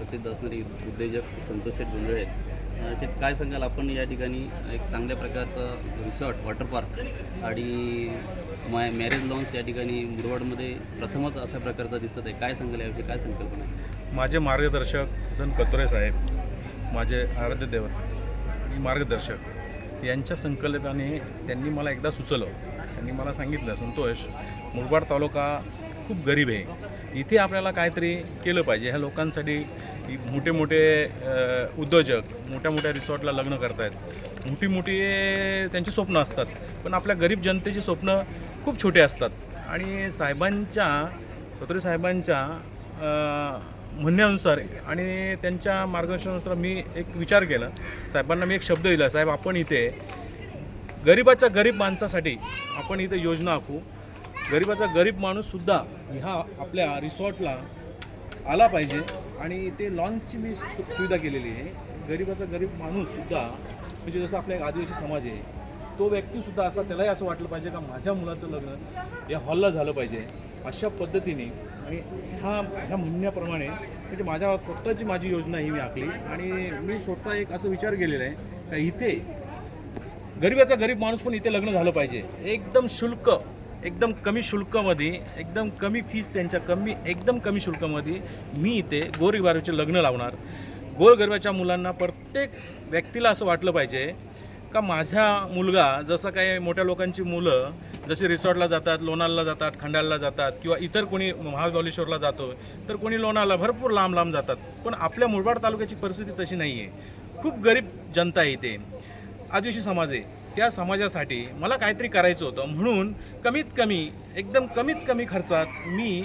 प्रसिद्ध असणारे उद्योजक संतोष शेठ गुंजळे आहेत. शेठ काय सांगाल? आपण या ठिकाणी एक चांगल्या प्रकारचं रिसॉर्ट वॉटर पार्क आणि मॅ मॅरेज लॉन्स या ठिकाणी मुरबाडमध्ये प्रथमच अशा प्रकारचं दिसत आहे. काय सांगाल याविषयी? काय संकल्पना आहे? माझे मार्गदर्शक किसन कतोरे साहेब माझे आराध्य देवत आणि मार्गदर्शक यांच्या संकल्पने त्यांनी मला एकदा सुचवलं. त्यांनी मला सांगितलं संतोष मुरबाड तालुका खूप गरीब आहे. इथे आपल्याला काहीतरी केलं पाहिजे. ह्या लोकांसाठी मोठे मोठे उद्योजक मोठ्या मोठ्या रिसॉर्टला लग्न करतायत. मोठी मोठी त्यांची स्वप्न असतात. पण आपल्या गरीब जनतेची स्वप्न खूप छोटे असतात. आणि साहेबांच्या कतोरे साहेबांच्या म्हणण्यानुसार आणि त्यांच्या मार्गदर्शनानुसार मी एक विचार केला. साहेबांना मी एक शब्द दिला साहेब आपण इथे गरिबाच्या गरीब माणसासाठी आपण इथे योजना आखू गरिबाचा गरीब माणूससुद्धा ह्या आपल्या रिसॉर्टला आला पाहिजे. आणि ते लॉन्चची मी सुविधा केलेली आहे. गरिबाचा गरीब माणूससुद्धा म्हणजे जसं आपला एक आदिवासी समाज आहे तो व्यक्तीसुद्धा असा त्यालाही असं वाटलं पाहिजे का माझ्या मुलाचं लग्न या हॉलला झालं पाहिजे. अशा पद्धतीने आणि ह्या ह्या म्हणण्याप्रमाणे म्हणजे माझ्या स्वतःची माझी योजना ही मी आखली. आणि मी स्वतः एक असं विचार केलेला आहे का इथे गरिबाचा गरीब माणूस पण इथे लग्न झालं पाहिजे. एकदम शुल्क एकदम कमी शुल्कामध्ये एकदम कमी फीस त्यांच्या कमी एकदम कमी शुल्कामध्ये मी इथे गोरगरिबाचे लग्न लावणार. गोरगरिबाच्या मुलांना प्रत्येक व्यक्तीला असं वाटलं पाहिजे का माझा मुलगा जसं काही मोठ्या लोकांची मुलं जशी रिसॉर्टला जातात लोणारला जातात खंडाळला जातात किंवा इतर कोणी महाबलेश्वरला जातो तर कोणी लोणारला भरपूर लांब लांब जातात. पण आपल्या मुरबाड तालुक्याची परिस्थिती तशी नाही आहे खूप गरीब जनता आहे इथे. आदिवासी समाज आहे. त्या समाजासाठी मला काहीतरी करायचं होतं. म्हणून कमीत कमी एकदम कमीत कमी खर्चात मी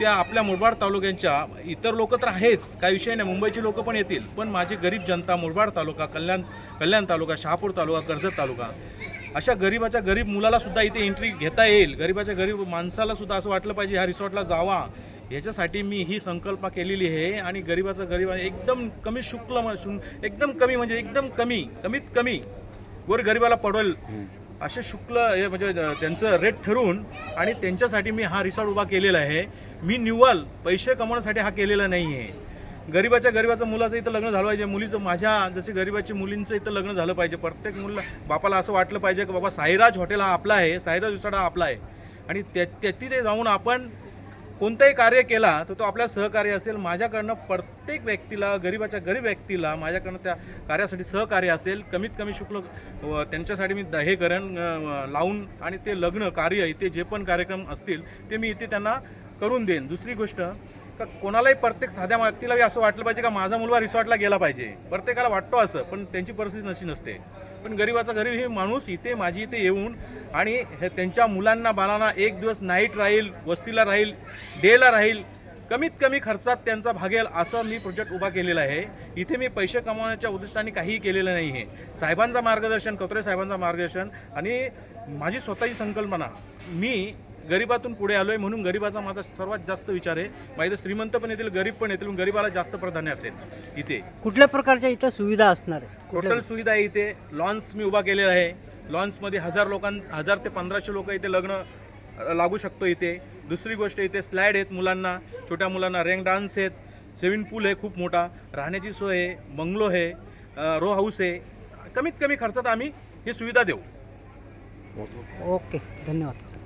त्या आपल्या मुरबाड तालुक्यांच्या इतर लोक तर आहेच काही विषय नाही. मुंबईची लोक पण येतील. पण माझी गरीब जनता मुरबाड तालुका कल्याण कल्याण तालुका शहापूर तालुका कर्जत तालुका अशा गरीबाच्या गरीब मुलालासुद्धा इथे एंट्री घेता येईल. गरीबाच्या गरीब माणसालासुद्धा असं वाटलं पाहिजे ह्या रिसॉर्टला जावा. याच्यासाठी मी ही संकल्पना केलेली आहे आणि गरीबाचा गरीब एकदम कमी शुक्ल म- एकदम कमी म्हणजे एकदम कमी कमीत कमी गोर गरिबाला पडल असे शुक्ल हे म्हणजे त्यांचं रेट ठरवून आणि त्यांच्यासाठी मी हा रिसॉर्ट उभा केलेला आहे. मी निव्वळ पैसे कमवण्यासाठी हा केलेला नाही आहे गरिबाच्या गरिबाचं मुलाचं इथं लग्न झालं पाहिजे मुलीचं माझ्या जसे गरिबाची मुलींचं इथं लग्न झालं पाहिजे प्रत्येक मुलं बापाला असं वाटलं पाहिजे की बाबा साईराज हॉटेल हा आपला आहे साईराज रिसॉर्ट हा आपला आहे. आणि त्या त्या- तिथे जाऊन आपण कोणतंही कार्य केला तर तो आपल्या सहकार्य असेल. माझ्याकडनं प्रत्येक व्यक्तीला गरिबाच्या गरीब व्यक्तीला माझ्याकडनं त्या कार्यासाठी सहकार्य असेल. कमीत कमी शुल्क व त्यांच्यासाठी मी दहे हे लावून आणि ते लग्न कार्य इथे जे पण कार्यक्रम असतील ते मी इथे त्यांना करून देईन. दुसरी गोष्ट का कोणालाही प्रत्येक साध्या व्यक्तीला असं वाटलं पाहिजे का माझा मुलगा रिसॉर्टला गेला पाहिजे. प्रत्येकाला वाटतो असं पण त्यांची परिस्थिती नशी नसते. पण गरिबाचा गरीब हे माणूस इथे माझी इथे येऊन आणि हे त्यांच्या मुलांना बाळांना एक दिवस नाईट राहील वस्तीला राहील डेला राहील कमीत कमी खर्चात त्यांचा भागेल असं मी प्रोजेक्ट उभा केलेला आहे. इथे मी पैसे कमावण्याच्या उद्दिष्टाने काहीही केलेलं नाही आहे साहेबांचं मार्गदर्शन कतोरे साहेबांचं मार्गदर्शन आणि माझी स्वतःची संकल्पना मी गरिबातून पुढे आलोय म्हणून गरिबाचा माझा सर्वात जास्त विचार आहे. माझे श्रीमंत पण येतील गरीब पण येतील गरिबाला जास्त प्राधान्य असेल इथे. कुठल्या प्रकारच्या इथं सुविधा असणार आहे? टोटल सुविधा आहे इथे. लॉन्स मी उभा केलेला आहे. लॉन्समध्ये हजार लोकां हजार ते पंधराशे लोक इथे लग्न लागू शकतो इथे. दुसरी गोष्ट इथे स्लाईड आहेत मुलांना. छोट्या मुलांना रेंग डान्स आहेत. स्विमिंग पूल आहे खूप मोठा. राहण्याची सोय आहे. बंगलो आहे. रो हाऊस आहे. कमीत कमी खर्चात आम्ही ही सुविधा देऊ. ओके धन्यवाद.